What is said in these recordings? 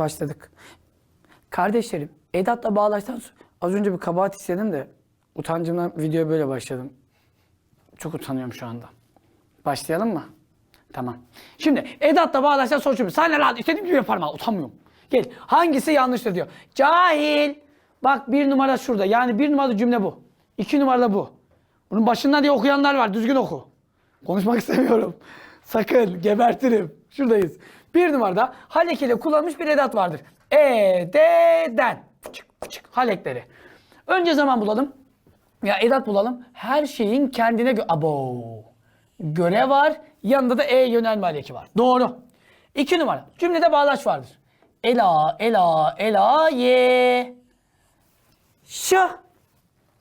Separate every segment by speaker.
Speaker 1: Başladık. Kardeşlerim, Edat'la bağlaştan az önce bir kabahat hissettim de utancımdan videoya böyle başladım. Çok utanıyorum şu anda. Başlayalım mı? Tamam. Şimdi Edat'la bağlaştan sonuç Sen ne lan? İstediğim gibi yaparım ha. Utanmıyorum. Gel. Hangisi yanlıştır diyor. Cahil. Bak bir numara şurada. Yani bir numaralı cümle bu. İki numaralı bu. Bunun başından diye okuyanlar var. Düzgün oku. Konuşmak istemiyorum. Sakın gebertirim. Şuradayız. Bir numarada halekeyle kullanılmış bir edat vardır. E, de, den. Fıçık fıçık halekleri. Önce zaman bulalım. Ya edat bulalım. Her şeyin kendine göre... Abo. Göre var. Yanında da e yönelme haleki var. Doğru. İki numara. Cümlede bağlaç vardır. Ela, ela, ela, ye. Ş.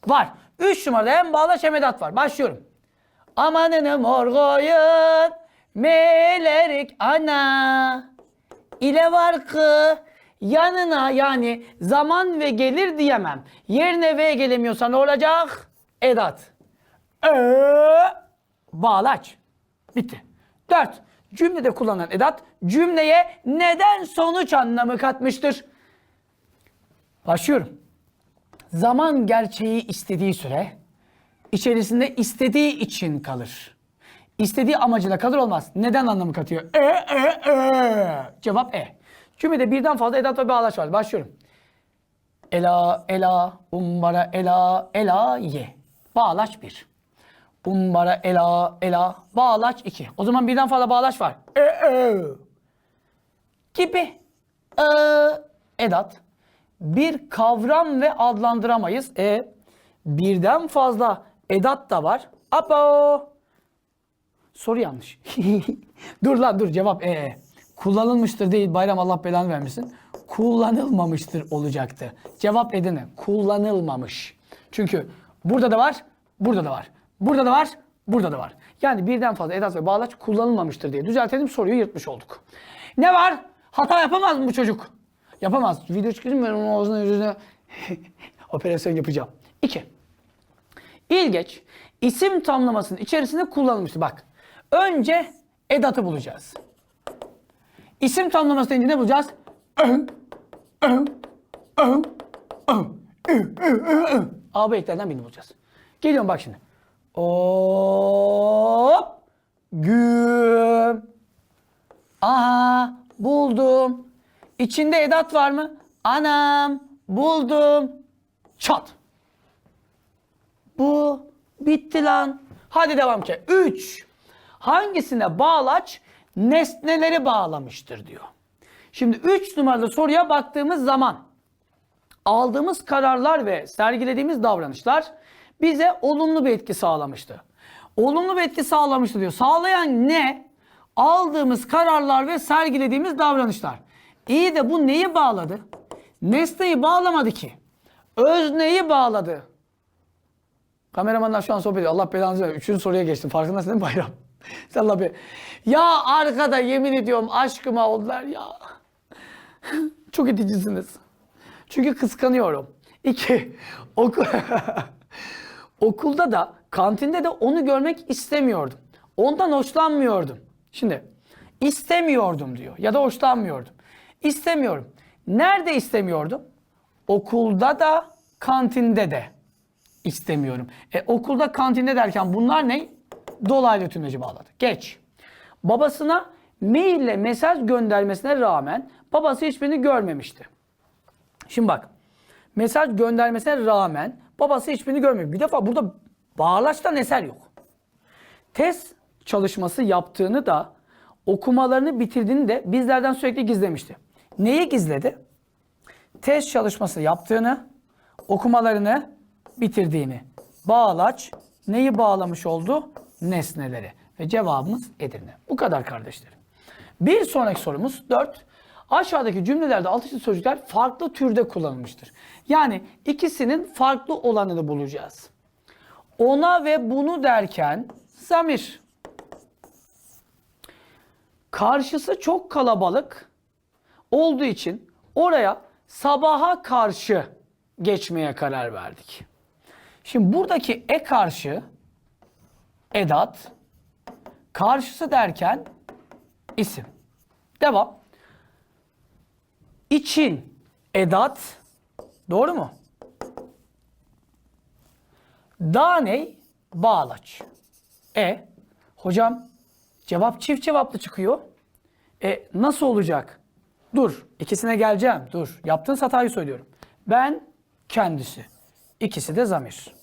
Speaker 1: Var. Üç numarada hem bağlaç hem edat var. Başlıyorum. Amanını mor koyun, melerik ana. ile var yanına yani zaman ve gelir diyemem. Yerine ve gelemiyorsa ne olacak? Edat. Ö bağlaç. Bitti. Dört. Cümlede kullanılan edat cümleye neden sonuç anlamı katmıştır. Başlıyorum. Zaman gerçeği istediği süre içerisinde istediği için kalır. İstediği amacıyla kalır olmaz. Neden anlamı katıyor? E, e, e. Cevap E. Cümlede birden fazla edat ve bağlaç var. Başlıyorum. Ela, ela, umbara, ela, ela, ye. Bağlaç 1. Umbara, ela, ela, bağlaç 2. O zaman birden fazla bağlaç var. E, e. Gibi. E, edat. Bir kavram ve adlandıramayız. E, birden fazla edat da var. Apo. Soru yanlış. dur lan dur cevap e. e. Kullanılmıştır değil bayram Allah belanı vermesin. Kullanılmamıştır olacaktı. Cevap edene kullanılmamış. Çünkü burada da var, burada da var. Burada da var, burada da var. Yani birden fazla edat ve bağlaç kullanılmamıştır diye düzeltelim soruyu yırtmış olduk. Ne var? Hata yapamaz mı bu çocuk? Yapamaz. Video çıkayım ben onun ağzına yüzüne operasyon yapacağım. İki. İlgeç isim tamlamasının içerisinde kullanılmıştır. Bak. Önce edatı bulacağız. İsim tamlaması deyince ne bulacağız? AB eklerden birini bulacağız. Geliyorum bak şimdi. Hop. Güm. Aha buldum. İçinde edat var mı? Anam buldum. Çat. Bu bitti lan. Hadi devam ki. 3. Hangisine bağlaç nesneleri bağlamıştır diyor. Şimdi 3 numaralı soruya baktığımız zaman aldığımız kararlar ve sergilediğimiz davranışlar bize olumlu bir etki sağlamıştı. Olumlu bir etki sağlamıştı diyor. Sağlayan ne? Aldığımız kararlar ve sergilediğimiz davranışlar. İyi de bu neyi bağladı? Nesneyi bağlamadı ki. Özneyi bağladı. Kameramanlar şu an sohbet ediyor. Allah belanızı versin. Üçüncü soruya geçtim. Farkındasın değil mi Bayram? Sen Allah be. Ya arkada yemin ediyorum aşkıma oldular ya. Çok iticisiniz. Çünkü kıskanıyorum. İki, oku okulda da kantinde de onu görmek istemiyordum. Ondan hoşlanmıyordum. Şimdi istemiyordum diyor ya da hoşlanmıyordum. İstemiyorum. Nerede istemiyordum? Okulda da kantinde de istemiyorum. E, okulda kantinde derken bunlar ne? Dolaylı tümleci bağladı. Geç. Babasına maille mesaj göndermesine rağmen babası hiçbirini görmemişti. Şimdi bak. Mesaj göndermesine rağmen babası hiçbirini görmüyor. Bir defa burada bağlaçtan eser yok. Test çalışması yaptığını da okumalarını bitirdiğini de bizlerden sürekli gizlemişti. Neyi gizledi? Test çalışması yaptığını, okumalarını bitirdiğini. Bağlaç neyi bağlamış oldu? Nesneleri. Ve cevabımız Edirne. Bu kadar kardeşlerim. Bir sonraki sorumuz 4. Aşağıdaki cümlelerde altıncı sözcükler farklı türde kullanılmıştır. Yani ikisinin farklı olanını bulacağız. Ona ve bunu derken zamir. Karşısı çok kalabalık olduğu için oraya sabaha karşı geçmeye karar verdik. Şimdi buradaki e karşı edat karşısı derken isim. Devam. için edat doğru mu? Da ney? Bağlaç. E hocam cevap çift cevaplı çıkıyor. E nasıl olacak? Dur ikisine geleceğim. Dur yaptığın hatayı söylüyorum. Ben kendisi. İkisi de zamir.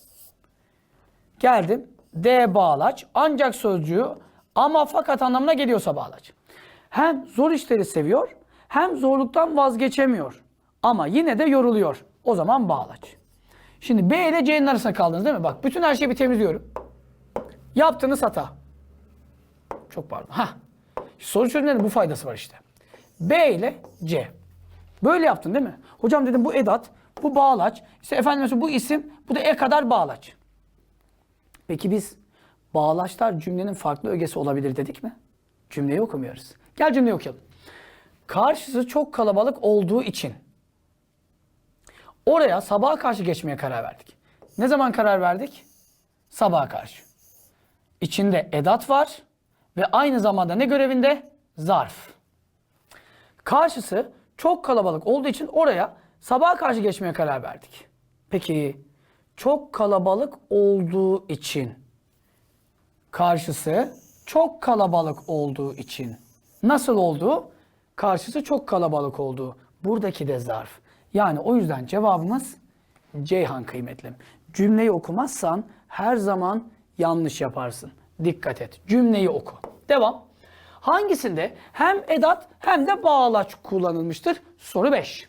Speaker 1: Geldim. D bağlaç. Ancak sözcüğü ama fakat anlamına geliyorsa bağlaç. Hem zor işleri seviyor hem zorluktan vazgeçemiyor. Ama yine de yoruluyor. O zaman bağlaç. Şimdi B ile C'nin arasında kaldınız değil mi? Bak bütün her şeyi bir temizliyorum. Yaptığınız hata. Çok pardon. Ha. Soru çözümlerinde bu faydası var işte. B ile C. Böyle yaptın değil mi? Hocam dedim bu edat, bu bağlaç, işte efendim bu isim, bu da e kadar bağlaç. Peki biz bağlaçlar cümlenin farklı ögesi olabilir dedik mi? Cümleyi okumuyoruz. Gel cümleyi okuyalım. Karşısı çok kalabalık olduğu için oraya sabaha karşı geçmeye karar verdik. Ne zaman karar verdik? Sabaha karşı. İçinde edat var ve aynı zamanda ne görevinde? Zarf. Karşısı çok kalabalık olduğu için oraya sabaha karşı geçmeye karar verdik. Peki çok kalabalık olduğu için karşısı çok kalabalık olduğu için nasıl oldu? Karşısı çok kalabalık olduğu. Buradaki de zarf. Yani o yüzden cevabımız Ceyhan kıymetlim. Cümleyi okumazsan her zaman yanlış yaparsın. Dikkat et. Cümleyi oku. Devam. Hangisinde hem edat hem de bağlaç kullanılmıştır? Soru 5.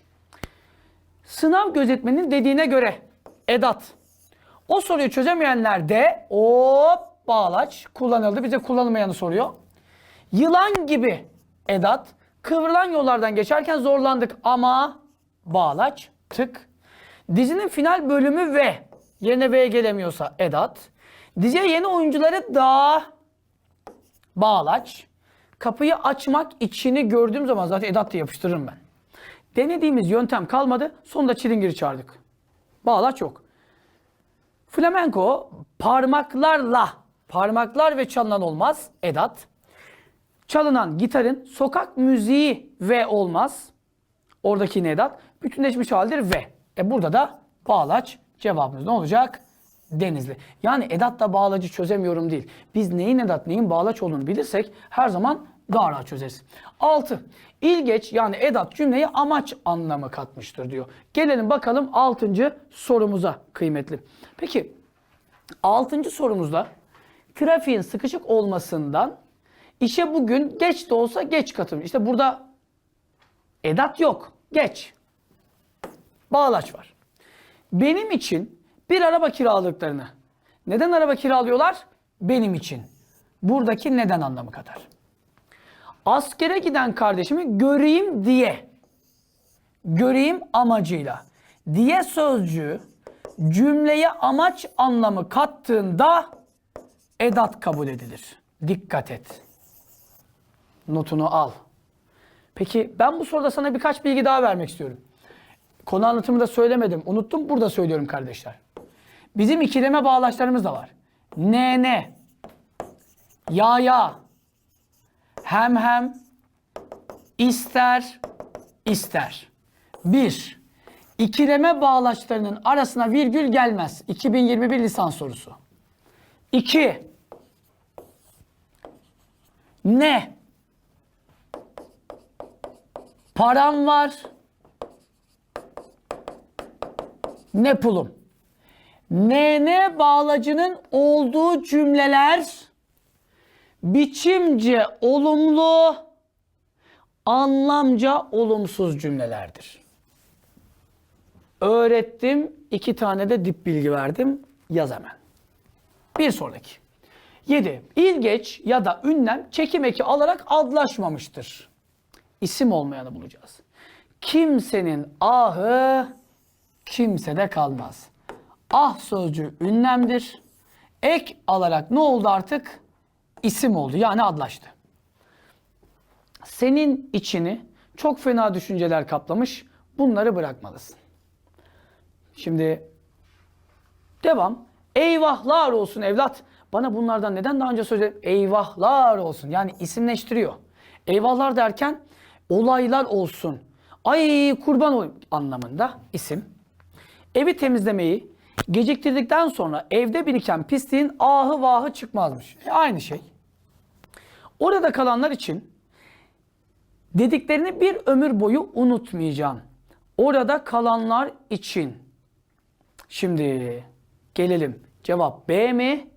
Speaker 1: Sınav gözetmenin dediğine göre edat. O soruyu çözemeyenler de o bağlaç kullanıldı. Bize kullanılmayanı soruyor. Yılan gibi edat. Kıvrılan yollardan geçerken zorlandık ama bağlaç tık. Dizinin final bölümü ve yerine V gelemiyorsa edat. Diziye yeni oyuncuları da bağlaç. Kapıyı açmak içini gördüğüm zaman zaten edat diye yapıştırırım ben. Denediğimiz yöntem kalmadı. Sonunda çilingiri çağırdık. Bağlaç yok. Flamenco parmaklarla, parmaklar ve çalınan olmaz. Edat. Çalınan gitarın sokak müziği ve olmaz. Oradaki yine edat. Bütünleşmiş haldir ve. E burada da bağlaç cevabımız ne olacak? Denizli. Yani edatla bağlacı çözemiyorum değil. Biz neyin edat neyin bağlaç olduğunu bilirsek her zaman daha rahat çözeriz. 6. İlgeç yani edat cümleye amaç anlamı katmıştır diyor. Gelelim bakalım 6. sorumuza kıymetli. Peki 6. sorumuzda trafiğin sıkışık olmasından işe bugün geç de olsa geç katılmış. İşte burada edat yok. Geç. Bağlaç var. Benim için bir araba kiraladıklarını. Neden araba kiralıyorlar? Benim için. Buradaki neden anlamı kadar. Askere giden kardeşimi göreyim diye. Göreyim amacıyla. Diye sözcüğü cümleye amaç anlamı kattığında edat kabul edilir. Dikkat et. Notunu al. Peki ben bu soruda sana birkaç bilgi daha vermek istiyorum. Konu anlatımında söylemedim. Unuttum. Burada söylüyorum kardeşler. Bizim ikileme bağlaçlarımız da var. Ne ne. Ya ya. Hem hem. ister ister. Bir. İkileme bağlaçlarının arasına virgül gelmez. 2021 lisans sorusu. İki. Ne? Param var. Ne pulum? NN bağlacının olduğu cümleler biçimce olumlu, anlamca olumsuz cümlelerdir. Öğrettim, iki tane de dip bilgi verdim. Yaz hemen. Bir sonraki. 7. İlgeç ya da ünlem çekim eki alarak adlaşmamıştır. İsim olmayanı bulacağız. Kimsenin ahı kimsede kalmaz. Ah sözcüğü ünlemdir. Ek alarak ne oldu artık? İsim oldu yani adlaştı. Senin içini çok fena düşünceler kaplamış. Bunları bırakmalısın. Şimdi devam. Eyvahlar olsun evlat. Bana bunlardan neden daha önce söyledin? Eyvahlar olsun. Yani isimleştiriyor. Eyvahlar derken olaylar olsun. Ay kurban olayım anlamında isim. Evi temizlemeyi geciktirdikten sonra evde biriken pisliğin ahı vahı çıkmazmış. E, aynı şey. Orada kalanlar için dediklerini bir ömür boyu unutmayacağım. Orada kalanlar için. Şimdi gelelim. Cevap B mi?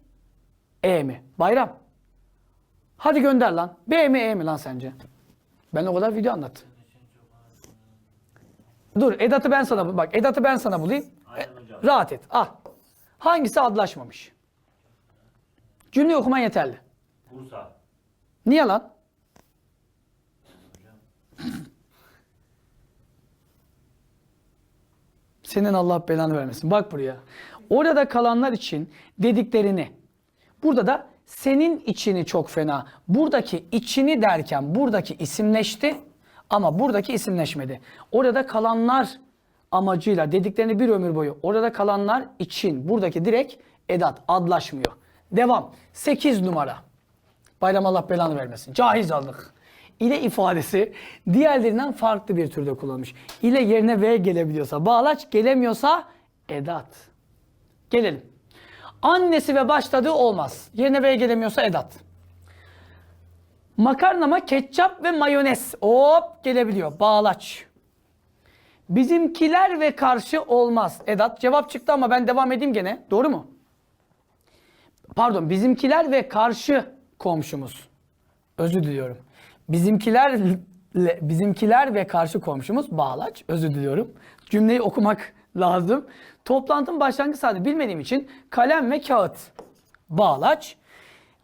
Speaker 1: E mi? Bayram. Hadi gönder lan. B mi E mi lan sence? Ben o kadar video anlattım. Dur Edat'ı ben sana bak Edat'ı ben sana bulayım. E, rahat et. Al. Hangisi adlaşmamış? Cümle okuman yeterli.
Speaker 2: Bursa.
Speaker 1: Niye lan? Senin Allah belanı vermesin. Bak buraya. Orada kalanlar için dediklerini. Burada da senin içini çok fena. Buradaki içini derken buradaki isimleşti ama buradaki isimleşmedi. Orada kalanlar amacıyla dediklerini bir ömür boyu. Orada kalanlar için buradaki direkt edat adlaşmıyor. Devam. 8 numara. Bayram Allah belanı vermesin. Cahizallık. İle ifadesi diğerlerinden farklı bir türde kullanılmış. İle yerine V gelebiliyorsa bağlaç, gelemiyorsa edat. Gelelim. Annesi ve başladığı olmaz. Yerine V gelemiyorsa edat. Makarnama ketçap ve mayonez. Hop gelebiliyor. Bağlaç. Bizimkiler ve karşı olmaz. Edat cevap çıktı ama ben devam edeyim gene. Doğru mu? Pardon bizimkiler ve karşı komşumuz. Özür diliyorum. Bizimkiler bizimkiler ve karşı komşumuz bağlaç. Özür diliyorum. Cümleyi okumak lazım. Toplantının başlangıç saati bilmediğim için kalem ve kağıt bağlaç.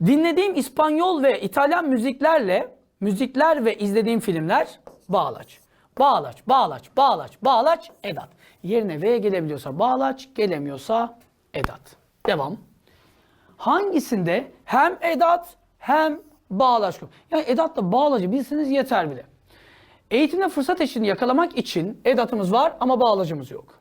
Speaker 1: Dinlediğim İspanyol ve İtalyan müziklerle müzikler ve izlediğim filmler bağlaç. Bağlaç, bağlaç, bağlaç, bağlaç, edat. Yerine V gelebiliyorsa bağlaç, gelemiyorsa edat. Devam hangisinde hem edat hem bağlaç yok. Yani edatla bağlacı bilseniz yeter bile. Eğitimde fırsat eşini yakalamak için edatımız var ama bağlacımız yok.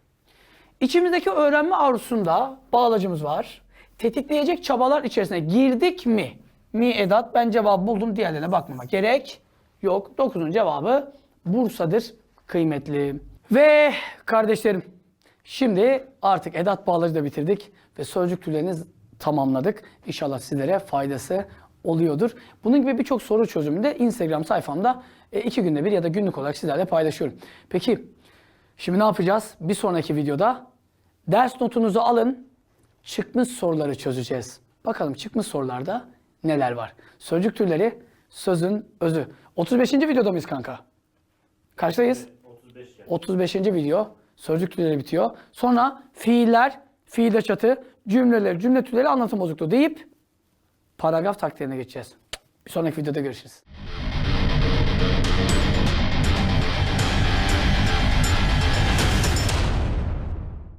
Speaker 1: İçimizdeki öğrenme arzusunda bağlacımız var. Tetikleyecek çabalar içerisine girdik mi? Mi edat ben cevabı buldum diğerlerine bakmama gerek yok. Dokuzun cevabı Bursa'dır kıymetli. Ve kardeşlerim şimdi artık edat bağlacı da bitirdik ve sözcük türlerini tamamladık. İnşallah sizlere faydası oluyordur. Bunun gibi birçok soru çözümünü de Instagram sayfamda e, iki günde bir ya da günlük olarak sizlerle paylaşıyorum. Peki şimdi ne yapacağız? Bir sonraki videoda ders notunuzu alın. Çıkmış soruları çözeceğiz. Bakalım çıkmış sorularda neler var? Sözcük türleri sözün özü. 35. videoda mıyız kanka? Kaçtayız?
Speaker 2: 35 ya.
Speaker 1: 35. video sözcük türleri bitiyor. Sonra fiiller, fiile çatı, cümleleri, cümle türleri anlatım bozukluğu deyip paragraf takdirine geçeceğiz. Bir sonraki videoda görüşürüz.